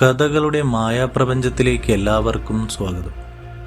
കഥകളുടെ മായാപ്രപഞ്ചത്തിലേക്ക് എല്ലാവർക്കും സ്വാഗതം.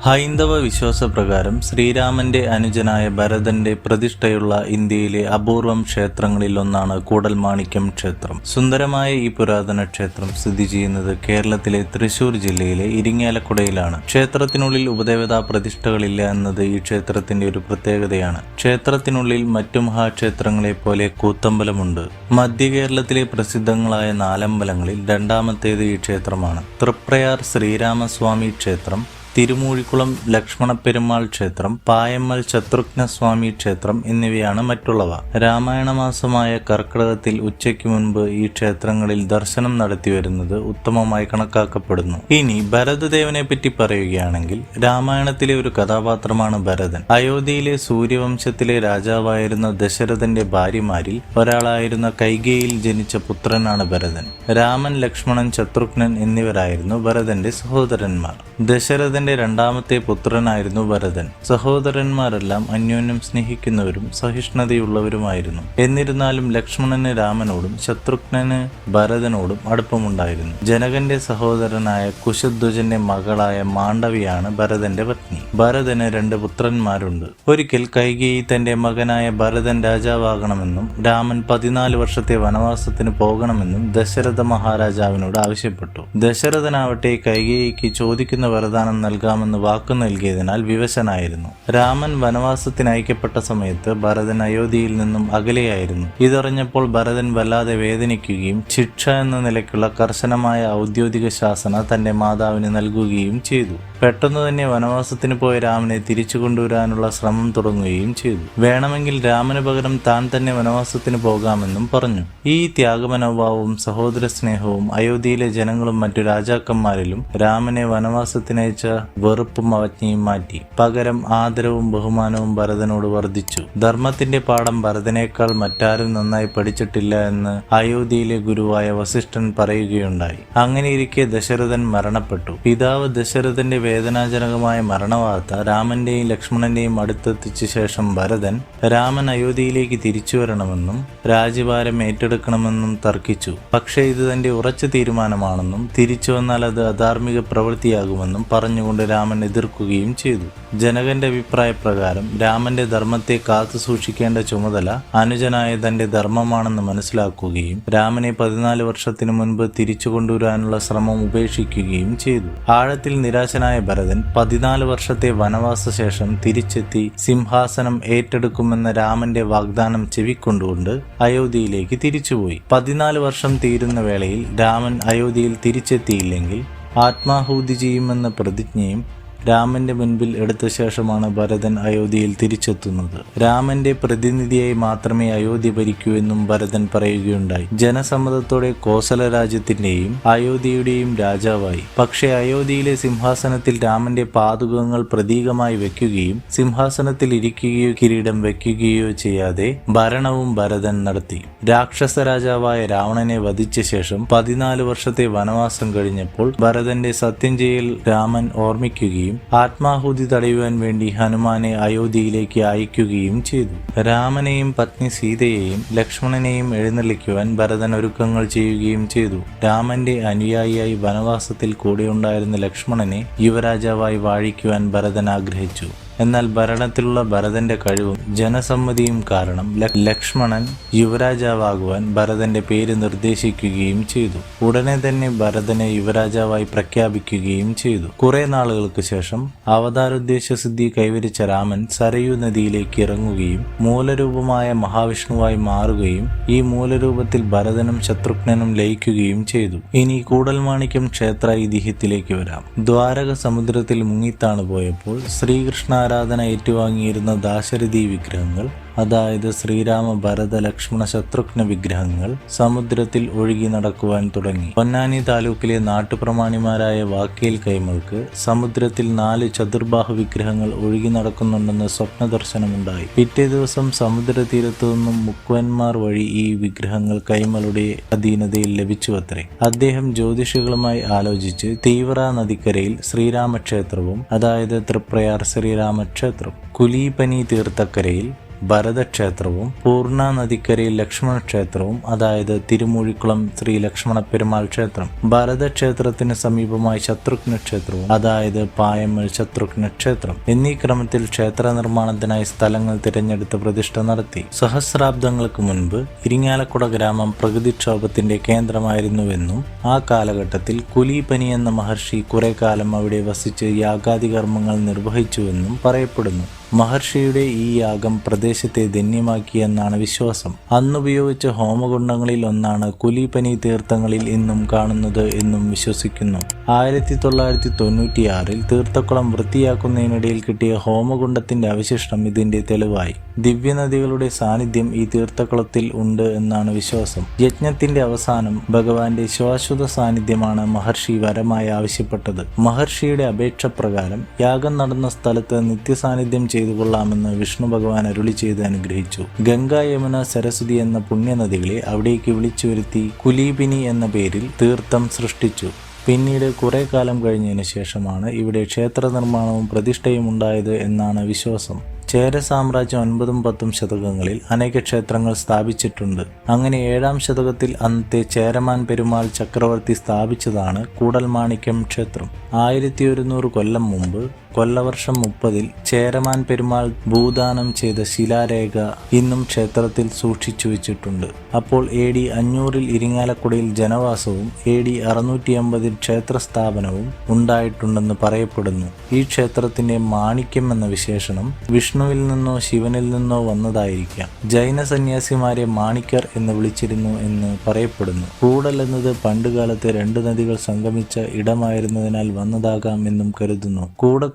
ഹൈന്ദവ വിശ്വാസപ്രകാരം ശ്രീരാമന്റെ അനുജനായ ഭരതന്റെ പ്രതിഷ്ഠയുള്ള ഇന്ത്യയിലെ അപൂർവം ക്ഷേത്രങ്ങളിൽ ഒന്നാണ് കൂടൽമാണിക്യം ക്ഷേത്രം. സുന്ദരമായ ഈ പുരാതന ക്ഷേത്രം സ്ഥിതി ചെയ്യുന്നത് കേരളത്തിലെ തൃശൂർ ജില്ലയിലെ ഇരിങ്ങാലക്കുടയിലാണ്. ക്ഷേത്രത്തിനുള്ളിൽ ഉപദേവതാ പ്രതിഷ്ഠകളില്ല എന്നത് ഈ ക്ഷേത്രത്തിന്റെ ഒരു പ്രത്യേകതയാണ്. ക്ഷേത്രത്തിനുള്ളിൽ മറ്റു മഹാക്ഷേത്രങ്ങളെ പോലെ കൂത്തമ്പലമുണ്ട്. മധ്യ കേരളത്തിലെ പ്രസിദ്ധങ്ങളായ നാലമ്പലങ്ങളിൽ രണ്ടാമത്തേത് ഈ ക്ഷേത്രമാണ്. തൃപ്രയാർ ശ്രീരാമസ്വാമി ക്ഷേത്രം തിരുമൂഴിക്കുളം ലക്ഷ്മണ പെരുമാൾ ക്ഷേത്രം പായമ്മൽ ശത്രുഘ്ന സ്വാമി ക്ഷേത്രം എന്നിവയാണ് മറ്റുള്ളവ. രാമായണ മാസമായ കർക്കിടകത്തിൽ ഉച്ചയ്ക്ക് മുൻപ് ഈ ക്ഷേത്രങ്ങളിൽ ദർശനം നടത്തി വരുന്നത് ഉത്തമമായി കണക്കാക്കപ്പെടുന്നു. ഇനി ഭരതദേവനെ പറ്റി പറയുകയാണെങ്കിൽ രാമായണത്തിലെ ഒരു കഥാപാത്രമാണ് ഭരതൻ. അയോധ്യയിലെ സൂര്യവംശത്തിലെ രാജാവായിരുന്ന ദശരഥന്റെ ഭാര്യമാരിൽ ഒരാളായിരുന്ന കൈകേയിൽ ജനിച്ച പുത്രനാണ് ഭരതൻ. രാമൻ ലക്ഷ്മണൻ ശത്രുഘ്നൻ എന്നിവരായിരുന്നു ഭരതന്റെ സഹോദരന്മാർ. ദശരഥന്റെ രണ്ടാമത്തെ പുത്രനായിരുന്നു ഭരതൻ സഹോദരന്മാരെല്ലാം അന്യോന്യം സ്നേഹിക്കുന്നവരും സഹിഷ്ണുതയുള്ളവരുമായിരുന്നു. എന്നിരുന്നാലും ലക്ഷ്മണന് രാമനോടും ശത്രുഘ്നന് ഭരതനോടും അടുപ്പമുണ്ടായിരുന്നു. ജനകന്റെ സഹോദരനായ കുശധ്വജന്റെ മകളായ മാണ്ഡവിയാണ് ഭരതന്റെ പത്നി. ഭരതന് രണ്ട് പുത്രന്മാരുണ്ട്. ഒരിക്കൽ കൈകേയി തന്റെ മകനായ ഭരതൻ രാജാവാകണമെന്നും രാമൻ പതിനാല് വർഷത്തെ വനവാസത്തിന് പോകണമെന്നും ദശരഥ മഹാരാജാവിനോട് ആവശ്യപ്പെട്ടു. ദശരഥനാവട്ടെ കൈകേയിക്ക് ചോദിക്കുന്ന വരദാനം നൽകാമെന്ന് വാക്കു നൽകിയതിനാൽ വിവശനായിരുന്നു. രാമൻ വനവാസത്തിന് അയക്കപ്പെട്ട സമയത്ത് ഭരതൻ അയോധ്യയിൽ നിന്നും അകലെയായിരുന്നു. ഇതറിഞ്ഞപ്പോൾ ഭരതൻ വല്ലാതെ വേദനിക്കുകയും ശിക്ഷ എന്ന നിലയ്ക്കുള്ള കർശനമായ ഔദ്യോഗിക ശാസന തന്റെ മാതാവിന് നൽകുകയും ചെയ്തു. പെട്ടെന്ന് തന്നെ വനവാസത്തിന് പോയ രാമനെ തിരിച്ചു കൊണ്ടുവരാനുള്ള ശ്രമം തുടങ്ങുകയും ചെയ്തു. വേണമെങ്കിൽ രാമന് പകരം താൻ തന്നെ വനവാസത്തിന് പോകാമെന്നും പറഞ്ഞു. ഈ ത്യാഗമനോഭാവവും സഹോദര സ്നേഹവും അയോധ്യയിലെ ജനങ്ങളും മറ്റു രാജാക്കന്മാരിലും രാമനെ വനവാസത്തിനയച്ച വെറുപ്പും അവജ്ഞയും മാറ്റി പകരം ആദരവും ബഹുമാനവും ഭരതനോട് വർദ്ധിച്ചു. ധർമ്മത്തിന്റെ പാഠം ഭരതനേക്കാൾ മറ്റാരും നന്നായി പഠിച്ചിട്ടില്ല എന്ന് അയോധ്യയിലെ ഗുരുവായ വസിഷ്ഠൻ പറയുകയുണ്ടായി. അങ്ങനെയിരിക്കെ ദശരഥൻ മരണപ്പെട്ടു. പിതാവ് ദശരഥന്റെ വേദനാജനകമായ മരണവാർത്ത രാമന്റെയും ലക്ഷ്മണന്റെയും അടുത്തെത്തിച്ച ശേഷം ഭരതൻ രാമൻ അയോധ്യയിലേക്ക് തിരിച്ചു വരണമെന്നും രാജ്യഭാരം ഏറ്റെടുക്കണമെന്നും തർക്കിച്ചു. പക്ഷേ ഇത് തന്റെ ഉറച്ച തീരുമാനമാണെന്നും തിരിച്ചു വന്നാൽ അത് അധാർമിക പ്രവൃത്തിയാകുമെന്നും പറഞ്ഞുകൊണ്ട് രാമൻ എതിർക്കുകയും ചെയ്തു. ജനകന്റെ അഭിപ്രായപ്രകാരം രാമന്റെ ധർമ്മത്തെ കാത്തു സൂക്ഷിക്കേണ്ട ചുമതല അനുജനായ തന്റെ ധർമ്മമാണെന്ന് മനസ്സിലാക്കുകയും രാമനെ പതിനാല് വർഷത്തിനു മുൻപ് തിരിച്ചു കൊണ്ടുവരാനുള്ള ശ്രമം ഉപേക്ഷിക്കുകയും ചെയ്തു. ആഴത്തിൽ നിരാശനായ ഭരതൻ പതിനാല് വർഷത്തെ വനവാസ ശേഷം തിരിച്ചെത്തി സിംഹാസനം ഏറ്റെടുക്കുമെന്ന രാമന്റെ വാഗ്ദാനം ചെവിക്കൊണ്ടുകൊണ്ട് അയോധ്യയിലേക്ക് തിരിച്ചുപോയി. പതിനാല് വർഷം തീരുന്ന വേളയിൽ രാമൻ അയോധ്യയിൽ തിരിച്ചെത്തിയില്ലെങ്കിൽ ആത്മാഹൂതി ചെയ്യുമെന്ന പ്രതിജ്ഞയും രാമന്റെ മുൻപിൽ എടുത്ത ശേഷമാണ് ഭരതൻ അയോധ്യയിൽ തിരിച്ചെത്തുന്നത്. രാമന്റെ പ്രതിനിധിയായി മാത്രമേ അയോധ്യ ഭരിക്കൂ എന്നും ഭരതൻ പറയുകയുണ്ടായി. ജനസമ്മതത്തോടെ കോസല രാജ്യത്തിന്റെയും അയോധ്യയുടെയും രാജാവായി. പക്ഷേ അയോധ്യയിലെ സിംഹാസനത്തിൽ രാമന്റെ പാതുകങ്ങൾ പ്രതീകമായി വെക്കുകയും സിംഹാസനത്തിൽ ഇരിക്കുകയോ കിരീടം വെക്കുകയോ ചെയ്യാതെ ഭരണവും ഭരതൻ നടത്തി. രാക്ഷസ രാജാവായ രാവണനെ വധിച്ച ശേഷം പതിനാല് വർഷത്തെ വനവാസം കഴിഞ്ഞപ്പോൾ ഭരതന്റെ സത്യം ചെയ്യൽ രാമൻ ഓർമ്മിക്കുകയും ആത്മാഹുതി തടയുവാൻ വേണ്ടി ഹനുമാനെ അയോധ്യയിലേക്ക് അയക്കുകയും ചെയ്തു. രാമനെയും പത്നി സീതയെയും ലക്ഷ്മണനെയും എഴുന്നള്ളിക്കുവാൻ ഭരതൻ ഒരുക്കങ്ങൾ ചെയ്യുകയും ചെയ്തു. രാമന്റെ അനുയായിയായി വനവാസത്തിൽ കൂടെയുണ്ടായിരുന്ന ലക്ഷ്മണനെ യുവരാജാവായി വാഴിക്കുവാൻ ഭരതൻ ആഗ്രഹിച്ചു. എന്നാൽ ഭരണത്തിലുള്ള ഭരതന്റെ കഴിവും ജനസമ്മതിയും കാരണം ലക്ഷ്മണൻ യുവരാജാവാകുവാൻ ഭരതന്റെ പേര് നിർദ്ദേശിക്കുകയും ചെയ്തു. ഉടനെ തന്നെ ഭരതനെ യുവരാജാവായി പ്രഖ്യാപിക്കുകയും ചെയ്തു. കുറെ നാളുകൾക്ക് ശേഷം അവതാരോദ്ദേശ സിദ്ധി കൈവരിച്ച രാമൻ സരയൂ നദിയിലേക്ക് ഇറങ്ങുകയും മൂലരൂപമായ മഹാവിഷ്ണുവായി മാറുകയും ഈ മൂലരൂപത്തിൽ ഭരതനും ശത്രുഘ്നനും ലയിക്കുകയും ചെയ്തു. ഇനി കൂടൽമാണിക്യം ക്ഷേത്ര ഐതിഹ്യത്തിലേക്ക് വരാം. ദ്വാരക സമുദ്രത്തിൽ മുങ്ങിത്താണു പോയപ്പോൾ ശ്രീകൃഷ്ണ ആരാധന ഏറ്റുവാങ്ങിയിരുന്ന ദാശരഥി വിഗ്രഹങ്ങൾ അതായത് ശ്രീരാമ ഭരത ലക്ഷ്മണ ശത്രുഘ്ന വിഗ്രഹങ്ങൾ സമുദ്രത്തിൽ ഒഴുകി നടക്കുവാൻ തുടങ്ങി. പൊന്നാനി താലൂക്കിലെ നാട്ടുപ്രമാണിമാരായ വാക്കേൽ കൈമൾക്ക് സമുദ്രത്തിൽ നാല് ചതുർബാഹു വിഗ്രഹങ്ങൾ ഒഴുകി നടക്കുന്നുണ്ടെന്ന് സ്വപ്ന ദർശനമുണ്ടായി പിറ്റേ ദിവസം സമുദ്രതീരത്തു നിന്നും മുക്കുവന്മാർ വഴി ഈ വിഗ്രഹങ്ങൾ കൈമളുടെ അധീനതയിൽ ലഭിച്ചുവത്രേ. അദ്ദേഹം ജ്യോതിഷികളുമായി ആലോചിച്ച് തീവ്ര നദിക്കരയിൽ ശ്രീരാമക്ഷേത്രവും അതായത് തൃപ്രയാർ ശ്രീരാമക്ഷേത്രം കുലീപനി തീർത്ഥക്കരയിൽ ഭരതക്ഷേത്രവും പൂർണ നദിക്കരയിൽ ലക്ഷ്മണ ക്ഷേത്രവും അതായത് തിരുമൂഴിക്കുളം ശ്രീ ലക്ഷ്മണ പെരുമാൾ ക്ഷേത്രം. ഭരതക്ഷേത്രത്തിന് സമീപമായി ശത്രുഘ്ന ക്ഷേത്രവും അതായത് പായമ്മൽ ശത്രുഘ്ന ക്ഷേത്രം എന്നീ ക്രമത്തിൽ ക്ഷേത്ര നിർമ്മാണത്തിനായി സ്ഥലങ്ങൾ തിരഞ്ഞെടുത്ത് പ്രതിഷ്ഠ നടത്തി. സഹസ്രാബ്ദങ്ങൾക്ക് മുൻപ് ഇരിങ്ങാലക്കുട ഗ്രാമം പ്രകൃതിക്ഷോഭത്തിന്റെ കേന്ദ്രമായിരുന്നുവെന്നും ആ കാലഘട്ടത്തിൽ കുലീപനി എന്ന മഹർഷി കുറെ കാലം അവിടെ വസിച്ച് യാഗാദി കർമ്മങ്ങൾ നിർവഹിച്ചുവെന്നും പറയപ്പെടുന്നു. മഹർഷിയുടെ ഈ യാഗം പ്രദേശത്തെ ധന്യമാക്കിയെന്നാണ് വിശ്വാസം. അന്നുപയോഗിച്ച ഹോമകുണ്ടങ്ങളിൽ ഒന്നാണ് കുലിപ്പനി തീർത്ഥങ്ങളിൽ ഇന്നും കാണുന്നത് എന്നും വിശ്വസിക്കുന്നു. ആയിരത്തി തൊള്ളായിരത്തി തൊണ്ണൂറ്റിയാറിൽ തീർത്ഥക്കുളം വൃത്തിയാക്കുന്നതിനിടയിൽ കിട്ടിയ ഹോമകുണ്ടത്തിന്റെ അവശിഷ്ടം ഇതിന്റെ തെളിവായി. ദിവ്യനദികളുടെ സാന്നിധ്യം ഈ തീർത്ഥക്കുളത്തിൽ ഉണ്ട് എന്നാണ് വിശ്വാസം. യജ്ഞത്തിന്റെ അവസാനം ഭഗവാന്റെ ശാശ്വത സാന്നിധ്യമാണ് മഹർഷി വരമായി ആവശ്യപ്പെട്ടത്. മഹർഷിയുടെ അപേക്ഷ പ്രകാരം യാഗം നടന്ന സ്ഥലത്ത് നിത്യസാന്നിധ്യം ചെയ്തു കൊള്ളാമെന്ന് വിഷ്ണു ഭഗവാൻ അരുളി ചെയ്ത് അനുഗ്രഹിച്ചു. ഗംഗ യമുന സരസ്വതി എന്ന പുണ്യനദികളെ അവിടേക്ക് വിളിച്ചു വരുത്തി കുലീപിനി എന്ന പേരിൽ തീർത്ഥം സൃഷ്ടിച്ചു. പിന്നീട് കുറേ കാലം കഴിഞ്ഞതിന് ശേഷമാണ് ഇവിടെ ക്ഷേത്ര നിർമ്മാണവും പ്രതിഷ്ഠയും ഉണ്ടായത് എന്നാണ് വിശ്വാസം. ചേര സാമ്രാജ്യം ഒൻപതും പത്തും ശതകങ്ങളിൽ അനേക ക്ഷേത്രങ്ങൾ സ്ഥാപിച്ചിട്ടുണ്ട്. അങ്ങനെ ഏഴാം ശതകത്തിൽ അന്നത്തെ ചേരമാൻ പെരുമാൾ ചക്രവർത്തി സ്ഥാപിച്ചതാണ് കൂടൽമാണിക്യം ക്ഷേത്രം. ആയിരത്തി ഒരുന്നൂറ് കൊല്ലം മുമ്പ് കൊല്ലവർഷം മുപ്പതിൽ ചേരമാൻ പെരുമാൾ ഭൂദാനം ചെയ്ത ശിലാരേഖ ഇന്നും ക്ഷേത്രത്തിൽ സൂക്ഷിച്ചു വെച്ചിട്ടുണ്ട്. അപ്പോൾ എ ഡി അഞ്ഞൂറിൽ ഇരിങ്ങാലക്കുടയിൽ ജനവാസവും എ ഡി അറുന്നൂറ്റി അമ്പതിൽ ക്ഷേത്ര സ്ഥാപനവും ഉണ്ടായിട്ടുണ്ടെന്ന് പറയപ്പെടുന്നു. ഈ ക്ഷേത്രത്തിന്റെ മാണിക്യം എന്ന വിശേഷണം വിഷ്ണുവിൽ നിന്നോ ശിവനിൽ നിന്നോ വന്നതായിരിക്കാം. ജൈന സന്യാസിമാരെ മാണിക്കർ എന്ന് വിളിച്ചിരുന്നു എന്ന് പറയപ്പെടുന്നു. കൂടൽ എന്നത് പണ്ടുകാലത്ത് രണ്ട് നദികൾ സംഗമിച്ച ഇടമായിരുന്നതിനാൽ വന്നതാകാം എന്നും കരുതുന്നു.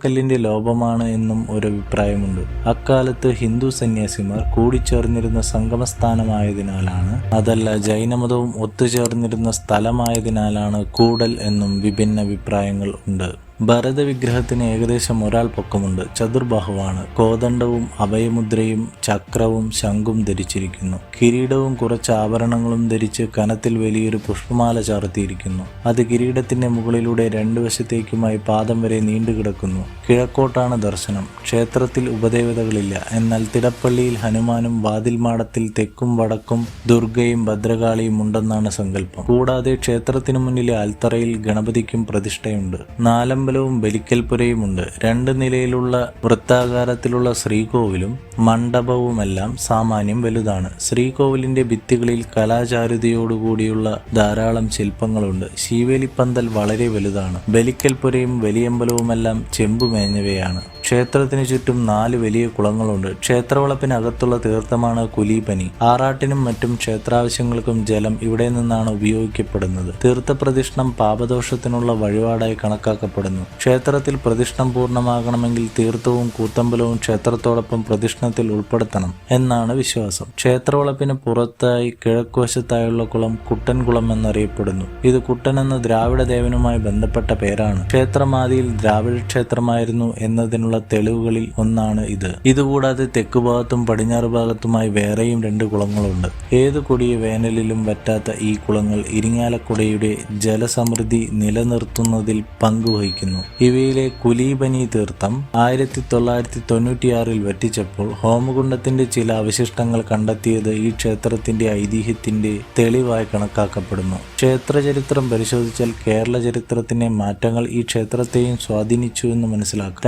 കൂടക്കല്ലിന്റെ ലോപമാണ് എന്നും ഒരു അഭിപ്രായമുണ്ട്. അക്കാലത്ത് ഹിന്ദു സന്യാസിമാർ കൂടിച്ചേർന്നിരുന്ന സംഗമസ്ഥാനമായതിനാലാണ് അതല്ല ജൈനമതവും ഒത്തുചേർന്നിരുന്ന സ്ഥലമായതിനാലാണ് കൂടൽ എന്നും വിഭിന്ന അഭിപ്രായങ്ങൾ ഉണ്ട്. ഭരത വിഗ്രഹത്തിന് ഏകദേശം ഒരാൾ പൊക്കമുണ്ട്. ചതുർബാഹുവാണ്. കോദണ്ഡവും അഭയമുദ്രയും ചക്രവും ശംഖും ധരിച്ചിരിക്കുന്നു. കിരീടവും കുറച്ച് ആഭരണങ്ങളും ധരിച്ച് കനത്തിൽ വലിയൊരു പുഷ്പമാല ചാർത്തിയിരിക്കുന്നു. അത് കിരീടത്തിന്റെ മുകളിലൂടെ രണ്ടു വശത്തേക്കുമായി പാദം വരെ നീണ്ടുകിടക്കുന്നു. കിഴക്കോട്ടാണ് ദർശനം. ക്ഷേത്രത്തിൽ ഉപദേവതകളില്ല. എന്നാൽ തിടപ്പള്ളിയിൽ ഹനുമാനും വാതിൽമാടത്തിൽ തെക്കും വടക്കും ദുർഗയും ഭദ്രകാളിയും ഉണ്ടെന്നാണ് സങ്കല്പം. കൂടാതെ ക്ഷേത്രത്തിനു മുന്നിലെ അൽത്തറയിൽ ഗണപതിക്കും പ്രതിഷ്ഠയുണ്ട്. നാലം അമ്പലവും ബലിക്കൽപുരയുമുണ്ട്. രണ്ട് നിലയിലുള്ള വൃത്താകാരത്തിലുള്ള ശ്രീകോവിലും മണ്ഡപവുമെല്ലാം സാമാന്യം വലുതാണ്. ശ്രീകോവിലിന്റെ ഭിത്തികളിൽ കലാചാരുതയോടുകൂടിയുള്ള ധാരാളം ശില്പങ്ങളുണ്ട്. ശീവേലിപ്പന്തൽ വളരെ വലുതാണ്. ബലിക്കൽപുരയും വലിയമ്പലവുമെല്ലാം ചെമ്പുമേഞ്ഞവയാണ്. ക്ഷേത്രത്തിന് ചുറ്റും നാല് വലിയ കുളങ്ങളുണ്ട്. ക്ഷേത്രവളപ്പിനകത്തുള്ള തീർത്ഥമാണ് കുലീപനി. ആറാട്ടിനും മറ്റും ക്ഷേത്രാവശ്യങ്ങൾക്കും ജലം ഇവിടെ നിന്നാണ് ഉപയോഗിക്കപ്പെടുന്നത്. തീർത്ഥപ്രതിഷ്ഠം പാപദോഷത്തിനുള്ള വഴിപാടായി കണക്കാക്കപ്പെടുന്നു. ക്ഷേത്രത്തിൽ പ്രതിഷ്ഠം പൂർണമാകണമെങ്കിൽ തീർത്ഥവും കൂത്തമ്പലവും ക്ഷേത്രത്തോടൊപ്പം പ്രതിഷ്ഠത്തിൽ ഉൾപ്പെടുത്തണം എന്നാണ് വിശ്വാസം. ക്ഷേത്രവളപ്പിന് പുറത്തായി കിഴക്കുവശത്തായുള്ള കുളം കുട്ടൻകുളം എന്നറിയപ്പെടുന്നു. ഇത് കുട്ടൻ എന്ന ദ്രാവിഡ ദേവനുമായി ബന്ധപ്പെട്ട പേരാണ്. ക്ഷേത്രമാതിയിൽ ദ്രാവിഡ ക്ഷേത്രമായിരുന്നു എന്നതിനുള്ള തെളിവുകളിൽ ഒന്നാണ് ഇത്. ഇതുകൂടാതെ തെക്ക് ഭാഗത്തും പടിഞ്ഞാറ് ഭാഗത്തുമായി വേറെയും രണ്ട് കുളങ്ങളുണ്ട്. ഏത് കൊടിയ വേനലിലും വറ്റാത്ത ഈ കുളങ്ങൾ ഇരിങ്ങാലക്കുടയുടെ ജലസമൃദ്ധി നിലനിർത്തുന്നതിൽ പങ്കുവഹിക്കുന്നു ഇവയിലെ കുലീബനി തീർത്ഥം ആയിരത്തി തൊള്ളായിരത്തി തൊണ്ണൂറ്റിയാറിൽ വറ്റിച്ചപ്പോൾ ഹോമകുണ്ടത്തിന്റെ ചില അവശിഷ്ടങ്ങൾ കണ്ടെത്തിയത് ഈ ക്ഷേത്രത്തിന്റെ ഐതിഹ്യത്തിന്റെ തെളിവായി കണക്കാക്കപ്പെടുന്നു. ക്ഷേത്ര ചരിത്രം പരിശോധിച്ചാൽ കേരള ചരിത്രത്തിന്റെ മാറ്റങ്ങൾ ഈ ക്ഷേത്രത്തെയും സ്വാധീനിച്ചു എന്ന് മനസ്സിലാക്കാം.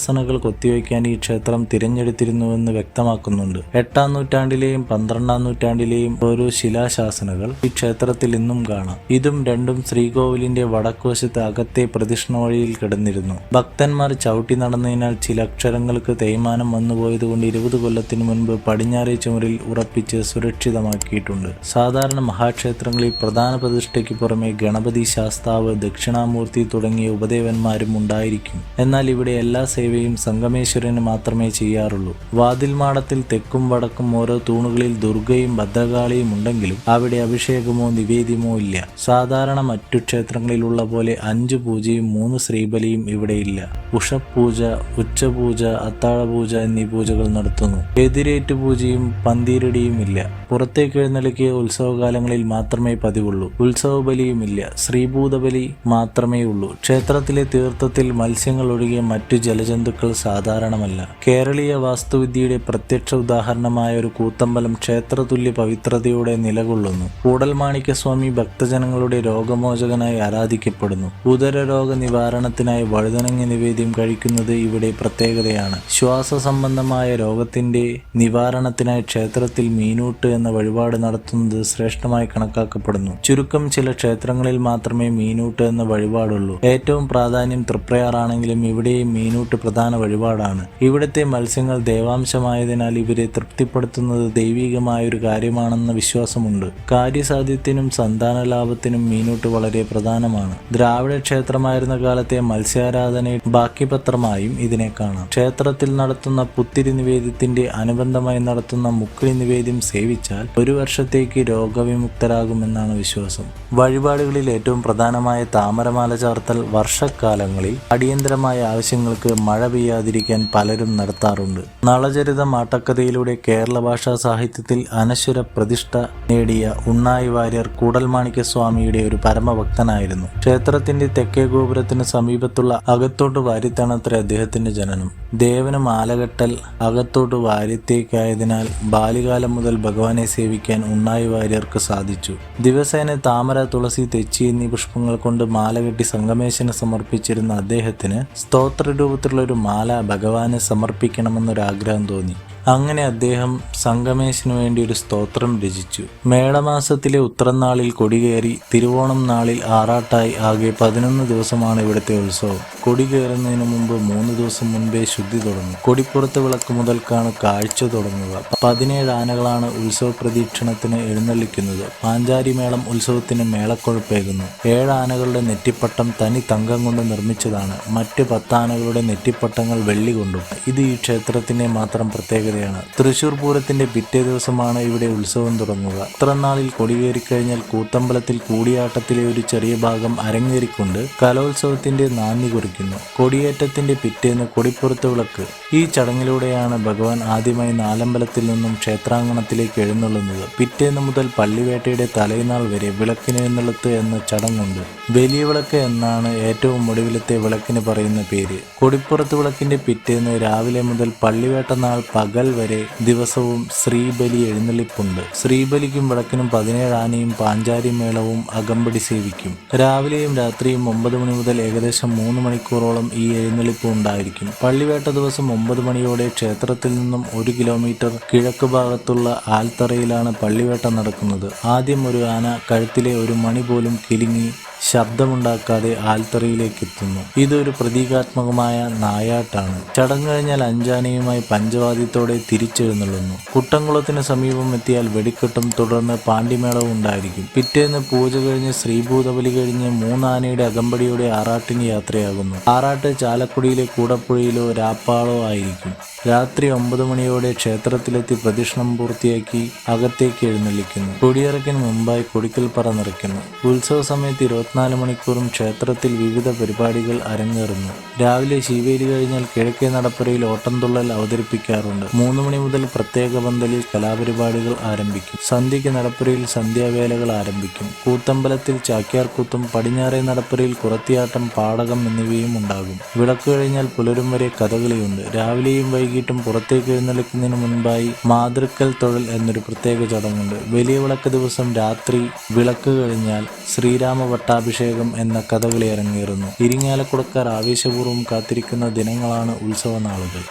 രാജശാസനകൾ കൊത്തിവയ്ക്കാൻ ഈ ക്ഷേത്രം തിരഞ്ഞെടുത്തിരുന്നുവെന്ന് വ്യക്തമാക്കുന്നുണ്ട്. എട്ടാം നൂറ്റാണ്ടിലെയും പന്ത്രണ്ടാം നൂറ്റാണ്ടിലെയും ഓരോ ശിലാശാസനകൾ ഈ ക്ഷേത്രത്തിൽ ഇന്നും കാണാം. ഇതും രണ്ടും ശ്രീകോവിലിന്റെ വടക്കുവശത്ത് അകത്തെ പ്രദക്ഷിണ വഴിയിൽ കിടന്നിരുന്നു. ഭക്തന്മാർ ചവിട്ടി നടന്നതിനാൽ ചില അക്ഷരങ്ങൾക്ക് തേയ്മാനം വന്നുപോയതുകൊണ്ട് ഇരുപത് കൊല്ലത്തിനു മുൻപ് പടിഞ്ഞാറേ ചുമരിൽ ഉറപ്പിച്ച് സുരക്ഷിതമാക്കിയിട്ടുണ്ട്. സാധാരണ മഹാക്ഷേത്രങ്ങളിൽ പ്രധാന പ്രതിഷ്ഠയ്ക്ക് പുറമെ ഗണപതി ശാസ്താവ് ദക്ഷിണാമൂർത്തി തുടങ്ങിയ ഉപദേവന്മാരും ഉണ്ടായിരിക്കും. എന്നാൽ ഇവിടെ എല്ലാ സേവയും സംഗമേശ്വരന് മാത്രമേ ചെയ്യാറുള്ളൂ. വാതിൽമാടത്തിൽ തെക്കും വടക്കും ഓരോ തൂണുകളിൽ ദുർഗയും ഭദ്രകാളിയും ഉണ്ടെങ്കിലും അവിടെ അഭിഷേകമോ നിവേദ്യമോ ഇല്ല. സാധാരണ മറ്റു ക്ഷേത്രങ്ങളിലുള്ള പോലെ അഞ്ചു പൂജയും മൂന്ന് ശ്രീബലിയും ഇവിടെയില്ല ഉഷപ്പൂജ ഉച്ചപൂജ അത്താഴപൂജ എന്നീ പൂജകൾ നടത്തുന്നു. എതിരേറ്റു പൂജയും പന്തീരടിയും ഇല്ല. പുറത്തേക്ക് എഴുന്നള്ളിക്കുക ഉത്സവകാലങ്ങളിൽ മാത്രമേ പതിവുള്ളൂ. ഉത്സവ ബലിയുമില്ല ശ്രീഭൂതബലി മാത്രമേ ഉള്ളൂ. ക്ഷേത്രത്തിലെ തീർത്ഥത്തിൽ മത്സ്യങ്ങൾ ഒഴികെ മറ്റു ജലജന്തു ബന്ധുക്കൾ സാധാരണമല്ല. കേരളീയ വാസ്തുവിദ്യയുടെ പ്രത്യക്ഷ ഉദാഹരണമായ ഒരു കൂത്തമ്പലം ക്ഷേത്രതുല്യ പവിത്രതയോടെ നിലകൊള്ളുന്നു. കൂടൽമാണിക്യസ്വാമി ഭക്തജനങ്ങളുടെ രോഗമോചകനായി ആരാധിക്കപ്പെടുന്നു. ഉദരരോഗ നിവാരണത്തിനായി വഴുതനങ്ങ നിവേദ്യം കഴിക്കുന്നത് ഇവിടെ പ്രത്യേകതയാണ്. ശ്വാസ സംബന്ധമായ രോഗത്തിന്റെ നിവാരണത്തിനായി ക്ഷേത്രത്തിൽ മീനൂട്ട് എന്ന വഴിപാട് നടത്തുന്നത് ശ്രേഷ്ഠമായി കണക്കാക്കപ്പെടുന്നു. ചുരുക്കം ചില ക്ഷേത്രങ്ങളിൽ മാത്രമേ മീനൂട്ട് എന്ന വഴിപാടുള്ളൂ. ഏറ്റവും പ്രാധാന്യം തൃപ്രയാറാണെങ്കിലും ഇവിടെയും മീനൂട്ട് പ്രധാന വഴിപാടാണ്. ഇവിടുത്തെ മത്സ്യങ്ങൾ ദേവാംശമായതിനാൽ ഇവരെ തൃപ്തിപ്പെടുത്തുന്നത് ദൈവികമായ ഒരു കാര്യമാണെന്ന വിശ്വാസമുണ്ട്. കാര്യസാധ്യത്തിനും സന്താന ലാഭത്തിനും മീനൂട്ട് വളരെ പ്രധാനമാണ്. ദ്രാവിഡ ക്ഷേത്രമായിരുന്ന കാലത്തെ മത്സ്യാരാധനയുടെ ബാക്കിപത്രമായും ഇതിനെ കാണാം. ക്ഷേത്രത്തിൽ നടത്തുന്ന പുത്തിരി നിവേദ്യത്തിന്റെ അനുബന്ധമായി നടത്തുന്ന മുക്കിളി നിവേദ്യം സേവിച്ചാൽ ഒരു വർഷത്തേക്ക് രോഗവിമുക്തരാകുമെന്നാണ് വിശ്വാസം. വഴിപാടുകളിൽ ഏറ്റവും പ്രധാനമായ താമരമാല ചാർത്തൽ വർഷക്കാലങ്ങളിൽ അടിയന്തരമായ ആവശ്യങ്ങൾക്ക് മഴ പെയ്യാതിരിക്കാൻ പലരും നടത്താറുണ്ട്. നളചരിതം ആട്ടക്കഥയിലൂടെ കേരള ഭാഷാ സാഹിത്യത്തിൽ അനശ്വര പ്രതിഷ്ഠ നേടിയ ഉണ്ണായി വാര്യർ കൂടൽമാണിക്യ സ്വാമിയുടെ ഒരു പരമഭക്തനായിരുന്നു. ക്ഷേത്രത്തിന്റെ തെക്കേ ഗോപുരത്തിന് സമീപത്തുള്ള അകത്തോട്ട് വാരിത്താണത്ര അദ്ദേഹത്തിന്റെ ജനനം. ദേവന് മാലകെട്ടൽ അകത്തോട്ട് വാര്യത്തേക്കായതിനാൽ ബാല്യകാലം മുതൽ ഭഗവാനെ സേവിക്കാൻ ഉണ്ണായി വാര്യർക്ക് സാധിച്ചു. ദിവസേന താമര തുളസി തെച്ചി എന്നീ പുഷ്പങ്ങൾ കൊണ്ട് മാലകെട്ടി സംഗമേശന് സമർപ്പിച്ചിരുന്ന അദ്ദേഹത്തിന് സ്തോത്ര രൂപത്തിലുള്ള ഒരു മാല ഭഗവാന് സമർപ്പിക്കണമെന്നൊരാഗ്രഹം തോന്നി. അങ്ങനെ അദ്ദേഹം സംഗമേശന് വേണ്ടി ഒരു സ്തോത്രം രചിച്ചു. മേടമാസത്തിലെ ഉത്രനാളിൽ കൊടികേറി തിരുവോണം നാളിൽ ആറാട്ടായി ആകെ പതിനൊന്ന് ദിവസമാണ് ഇവിടുത്തെ ഉത്സവം. കൊടി കയറുന്നതിന് മുമ്പ് മൂന്ന് ദിവസം മുൻപേ ശുദ്ധി തുടങ്ങും. കൊടിപ്പുറത്ത് വിളക്ക് മുതൽക്കാണ് കാഴ്ച തുടങ്ങുക. പതിനേഴ് ആനകളാണ് ഉത്സവ പ്രദീക്ഷണത്തിന് എഴുന്നള്ളിക്കുന്നത്. പാഞ്ചാരി മേളം ഉത്സവത്തിന് മേളക്കൊഴുപ്പേകുന്നു. ഏഴ് ആനകളുടെ നെറ്റിപ്പട്ടം തനി തങ്കം കൊണ്ട് നിർമ്മിച്ചതാണ്. മറ്റ് പത്താനകളുടെ നെറ്റിപ്പട്ടങ്ങൾ വെള്ളി കൊണ്ടും. ഇത് ഈ ക്ഷേത്രത്തിന്റെ മാത്രം പ്രത്യേകതയാണ് തൃശൂർ പൂരത്തിന്റെ പിറ്റേ ദിവസമാണ് ഇവിടെ ഉത്സവം തുടങ്ങുക. ഇത്രനാളിൽ കൊടിയേറിക്കഴിഞ്ഞാൽ കൂത്തമ്പലത്തിൽ കൂടിയാട്ടത്തിലെ ഒരു ചെറിയ ഭാഗം അരങ്ങേറിക്കൊണ്ട് കലോത്സവത്തിന്റെ നാന്ദി കുറിക്കുന്നു. കൊടിയേറ്റത്തിന്റെ പിറ്റേന്ന് കൊടിപ്പുറത്ത് വിളക്ക്. ഈ ചടങ്ങിലൂടെയാണ് ഭഗവാൻ ആദ്യമായി നാലമ്പലത്തിൽ നിന്നും ക്ഷേത്രാങ്കണത്തിലേക്ക് എഴുന്നള്ളുന്നത്. പിറ്റേന്ന് മുതൽ പള്ളിവേട്ടയുടെ തലേനാൾ വരെ വിളക്കിനെഴുന്നള്ളത്ത് എന്ന ചടങ്ങുണ്ട്. വലിയ വിളക്ക് എന്നാണ് ഏറ്റവും ഒടുവിലത്തെ വിളക്കിന് പറയുന്ന പേര്. കൊടിപ്പുറത്ത് വിളക്കിന്റെ പിറ്റേന്ന് രാവിലെ മുതൽ പള്ളിവേട്ട നാൾ പകൽ വരെ ദിവസവും ശ്രീബലി എഴുന്നള്ളിപ്പുണ്ട്. ശ്രീബലിക്കും വിളക്കിനും പതിനേഴ് ആനയും പാഞ്ചാരി മേളവും അകമ്പടി സേവിക്കും. രാവിലെയും രാത്രിയും ഒമ്പത് മണി മുതൽ ഏകദേശം മൂന്ന് മണിക്കൂറോളം ഈ എഴുന്നള്ളിപ്പ് ഉണ്ടായിരിക്കും. പള്ളിവേട്ട ദിവസം ഒമ്പത് മണിയോടെ ക്ഷേത്രത്തിൽ നിന്നും ഒരു കിലോമീറ്റർ കിഴക്ക് ഭാഗത്തുള്ള ആൽത്തറയിലാണ് പള്ളിവേട്ട നടക്കുന്നത്. ആദ്യം ഒരു ആന കഴുത്തിലെ ഒരു മണി പോലും കിലുങ്ങി ശബ്ദമുണ്ടാക്കാതെ ആൽത്തറയിലേക്ക് എത്തുന്നു ഇതൊരു പ്രതീകാത്മകമായ നായാട്ടാണ്. ചടങ്ങ് കഴിഞ്ഞാൽ അഞ്ചാനയുമായി പഞ്ചവാദ്യത്തോടെ തിരിച്ചെഴുന്നള്ളുന്നു. കുട്ടംകുളത്തിന് സമീപം എത്തിയാൽ വെടിക്കെട്ടും തുടർന്ന് പാണ്ടിമേളവും ഉണ്ടായിരിക്കും. പിറ്റേന്ന് പൂജ കഴിഞ്ഞ് ശ്രീഭൂതബലി കഴിഞ്ഞ് മൂന്നാനയുടെ അകമ്പടിയോടെ ആറാട്ടിന് യാത്രയാകുന്നു. ആറാട്ട് ചാലക്കുടിയിലെ കൂടപ്പുഴയിലോ രാപ്പാളോ ആയിരിക്കും. രാത്രി ഒമ്പത് മണിയോടെ ക്ഷേത്രത്തിലെത്തി പ്രദക്ഷിണം പൂർത്തിയാക്കി അകത്തേക്ക് എഴുന്നള്ളിക്കുന്നു. കൊടിയിറക്കിന് മുമ്പായി കൊടിക്കൽപ്പറ നിറയ്ക്കുന്നു. ഉത്സവ സമയത്ത് ഇരുപത്തിനാല് മണിക്കൂറും ക്ഷേത്രത്തിൽ വിവിധ പരിപാടികൾ അരങ്ങേറുന്നു. രാവിലെ ശിവേലി കഴിഞ്ഞാൽ കിഴക്കേ നടപ്പുരയിൽ ഓട്ടംതുള്ളൽ അവതരിപ്പിക്കാറുണ്ട്. മൂന്ന് മണി മുതൽ പ്രത്യേക പന്തലിൽ കലാപരിപാടികൾ ആരംഭിക്കും. സന്ധ്യയ്ക്ക് നടപ്പുരയിൽ സന്ധ്യാവേലകൾ ആരംഭിക്കും. കൂത്തമ്പലത്തിൽ ചാക്യാർകൂത്തും പടിഞ്ഞാറേ നടപ്പുരയിൽ കുറത്തിയാട്ടം പാടകം എന്നിവയും ഉണ്ടാകും. വിളക്ക് കഴിഞ്ഞാൽ പുലരും വരെ കഥകളിയുണ്ട്. രാവിലെയും വൈകിട്ടും പുറത്തേക്ക് എഴുന്നള്ളിക്കുന്നതിന് മുൻപായി മാതൃക്കൽ തൊഴൽ എന്നൊരു പ്രത്യേക ചടങ്ങുണ്ട്. വലിയ വിളക്ക് ദിവസം രാത്രി വിളക്ക് കഴിഞ്ഞാൽ ശ്രീരാമ പട്ടാഭിഷേകം എന്ന കഥകളി അരങ്ങേറുന്നു ഇരിങ്ങാലക്കുടക്കാർ ആവേശപൂർവം കാത്തിരിക്കുന്ന ദിനങ്ങളാണ് ഉത്സവ നാളുകൾ